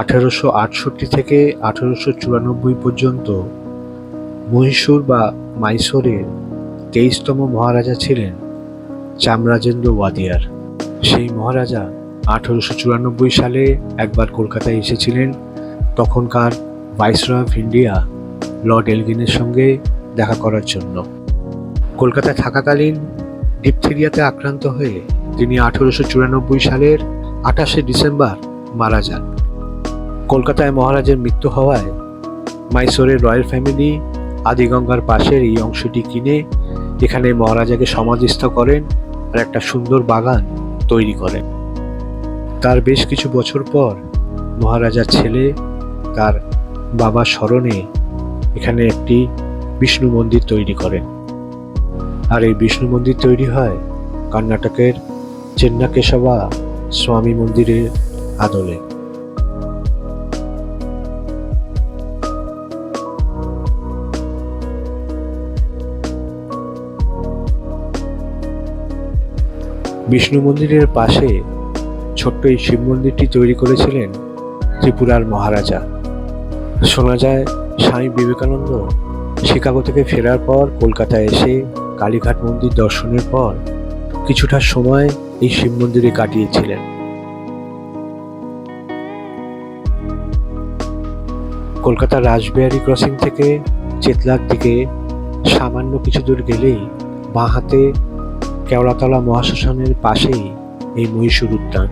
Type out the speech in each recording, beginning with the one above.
আঠারোশো আটষট্টি থেকে আঠারোশো চুরানব্বই পর্যন্ত মহীশূর বা মাইসোরের তেইশতম মহারাজা ছিলেন চামরাজেন্দ্র ওয়াদিয়ার। সেই মহারাজা আঠারোশো চুরানব্বই সালে একবার কলকাতায় এসেছিলেন। তখনকার ভাইসরয় অফ ইন্ডিয়া, লর্ড এলগিনের সঙ্গে দেখা করার জন্য। কলকাতায় থাকাকালীন ডিপথেরিয়াতে আক্রান্ত হয়ে তিনি আঠারোশো চুরানব্বই সালের আঠাশে ডিসেম্বর মারা যান। কলকাতায় মহারাজের মৃত্যু হওয়ায় মাইসোরের রয়্যাল ফ্যামিলি আদিগঙ্গার পাশের এই অংশটি কিনে এখানে মহারাজাকে সমাধিস্থ করেন আর একটা সুন্দর বাগান তৈরি করেন। তার বেশ কিছু বছর পর মহারাজার ছেলে তার বাবার স্মরণে এখানে একটি বিষ্ণু মন্দির তৈরি করেন। আর এই বিষ্ণু মন্দির তৈরি হয় কর্ণাটকের চেন্নাকেশবা স্বামী মন্দিরের আদলে। বিষ্ণু মন্দিরের পাশে ছোট্ট এই শিব মন্দিরটি তৈরি করেছিলেন ত্রিপুরার মহারাজা। শোনা যায়, স্বামী বিবেকানন্দ শিকাগো থেকে ফেরার পর কলকাতায় এসে কালীঘাট মন্দির দর্শনের পর কিছুটা সময় এই শিব মন্দিরে কাটিয়েছিলেন। কলকাতার রাসবিহারী ক্রসিং থেকে চেতলার দিকে সামান্য কিছু দূর গেলেই বাঁ হাতে কেওড়াতলা মহাশ্মশানের পাশেই এই মহীশূর উদ্যান।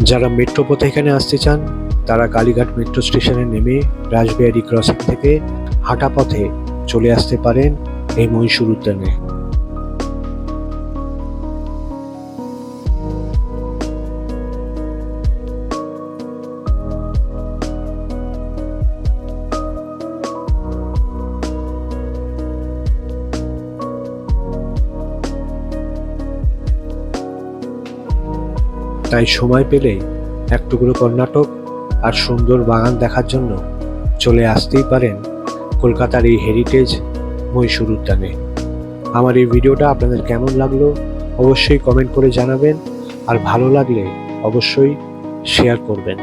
যারা মেট্রো পথে এখানে আসতে চান, তারা কালীঘাট মেট্রো স্টেশনে নেমে রাসবিহারী ক্রসিং থেকে হাঁটা পথে চলে আসতে পারেন এই মহীশূর উদ্যানে। তাই সময় পেলে এক টুকরো কর্ণাটক আর সুন্দর বাগান দেখার জন্য চলে আসতেই পারেন কলকাতার এই হেরিটেজ মহীশূর উদ্যানে। আমার এই ভিডিওটা আপনাদের কেমন লাগল অবশ্যই কমেন্ট করে জানাবেন, আর ভালো লাগলে অবশ্যই শেয়ার করবেন।